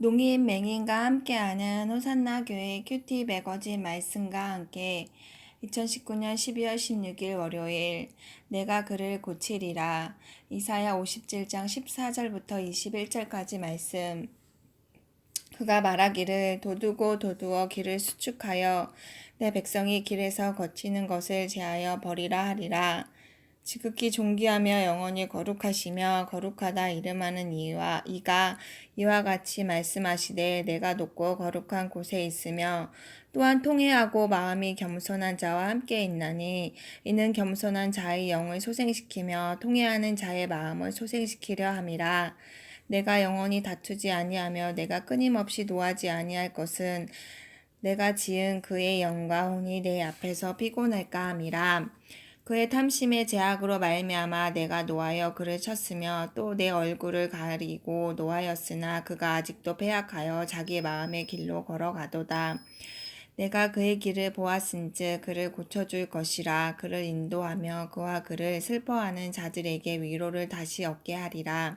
농인 맹인과 함께하는 호산나 교회 큐티 매거진 말씀과 함께 2019년 12월 16일 월요일 내가 그를 고치리라. 이사야 57장 14절부터 21절까지 말씀. 그가 말하기를 도두고 도두어 길을 수축하여 내 백성이 길에서 거치는 것을 제하여 버리라 하리라 지극히 존귀하며 영원히 거룩하시며 거룩하다 이름하는 이와 이가 이와 같이 말씀하시되 내가 높고 거룩한 곳에 있으며 또한 통회하고 마음이 겸손한 자와 함께 있나니 이는 겸손한 자의 영을 소생시키며 통회하는 자의 마음을 소생시키려 함이라. 내가 영원히 다투지 아니하며 내가 끊임없이 노하지 아니할 것은 내가 지은 그의 영과 혼이 내 앞에서 피곤할까 함이라 그의 탐심의 제약으로 말미암아 내가 노하여 그를 쳤으며 또 내 얼굴을 가리고 노하였으나 그가 아직도 패약하여 자기 마음의 길로 걸어가도다. 내가 그의 길을 보았은즉 그를 고쳐줄 것이라 그를 인도하며 그와 그를 슬퍼하는 자들에게 위로를 다시 얻게 하리라.